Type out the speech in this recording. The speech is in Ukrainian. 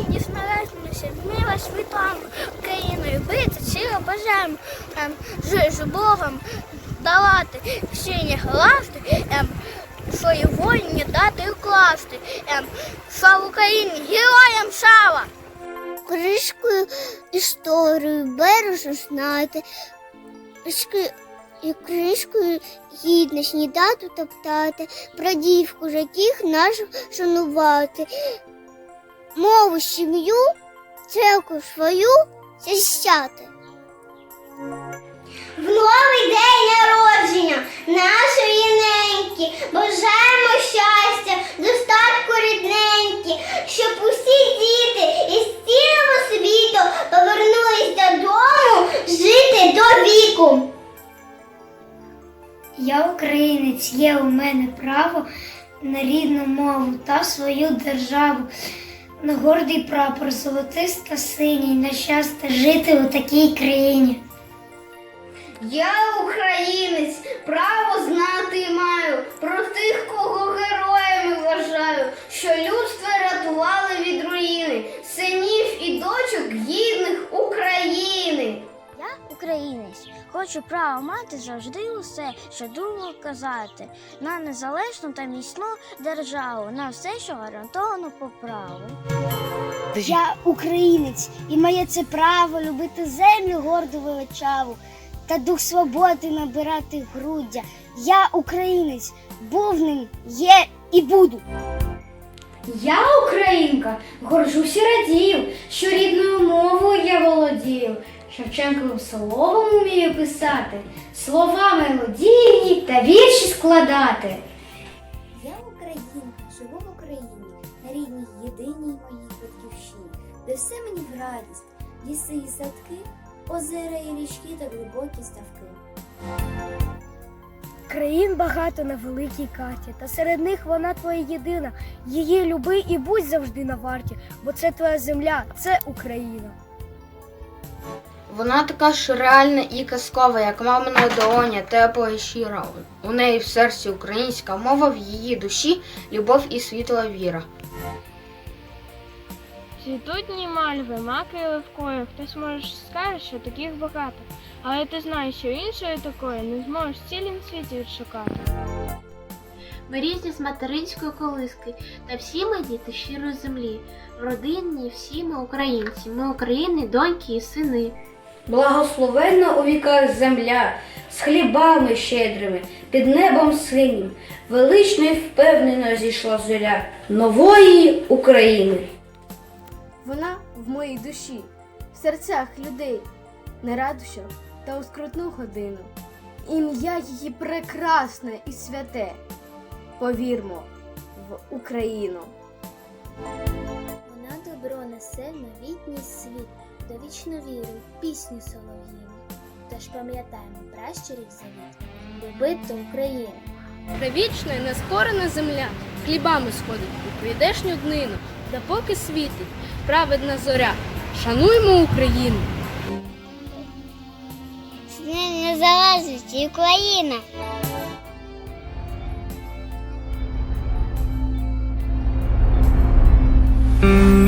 Дізнавайтеся, ми вас Україною бити, силу бажаємо ем, з Богом давати сині гласти, ем, свої воїні дати вкласти. Ем, слава Україні, героям слава! Кришкою історію бережно знати, і кришкою гідність ні дату топтати, прадів кужаків наших шанувати, мову, сім'ю, церкву свою захищати. В новий день народження нашої неньки бажаємо щастя, достатку рідненькі, щоб усі діти із цілого світу повернулись додому жити до віку. Я українець, є у мене право на рідну мову та свою державу. На гордий прапор золотиста синій, на щастя жити у такій країні. Я українець, право знати маю про тих, кого героями вважаю, що людство рятували від руїни, синів і дочок гідних України. Я українець, хочу право мати завжди усе, що думаю казати, на незалежну та міцну державу, на все, що гарантовано по праву. Я українець, і моє це право любити землю горду величаву та дух свободи набирати груддя. Я українець, був ним, є і буду. Я українка, горжусь і радію, що рідною мовою я володію. Шевченковим словом умію писати, слова мелодійні та вірші складати. На рідній єдиній моїй батьківщині, де все мені в радість, ліси і садки, озера і річки та глибокі ставки. Країн багато на великій карті, та серед них вона твоя єдина. Її люби і будь завжди на варті, бо це твоя земля, це Україна. Вона така ж реальна і казкова, як мамина долоня, тепла і щира. У неї в серці українська мова, в її душі любов і світла віра. Цвітуть мальви, маки і левкою. Хтось може скаже, що таких багато. Але ти знаєш, що іншої такої не зможеш в цілім світі відшукати. Ми різні з материнської колиски, та всі ми діти щирої землі. Родинні всі ми українці, ми України, доньки і сини. Благословенна у віках земля, з хлібами щедрими, під небом синім, велично й впевнено зійшла зоря нової України. Вона в моїй душі, в серцях людей, на радощах та у скрутну годину. Ім'я її прекрасне і святе. Повірмо в Україну. Вона добро несе новітній світ, до вічну віру, пісню солов'їну. Тож пам'ятаємо пращурів завіт, любити Україну. Привічна і нескорена земля хлібами сходить у прийдешню днину, де поки світить праведна зоря. Шануймо Україну. З Днем Незалежності Україна. Mm.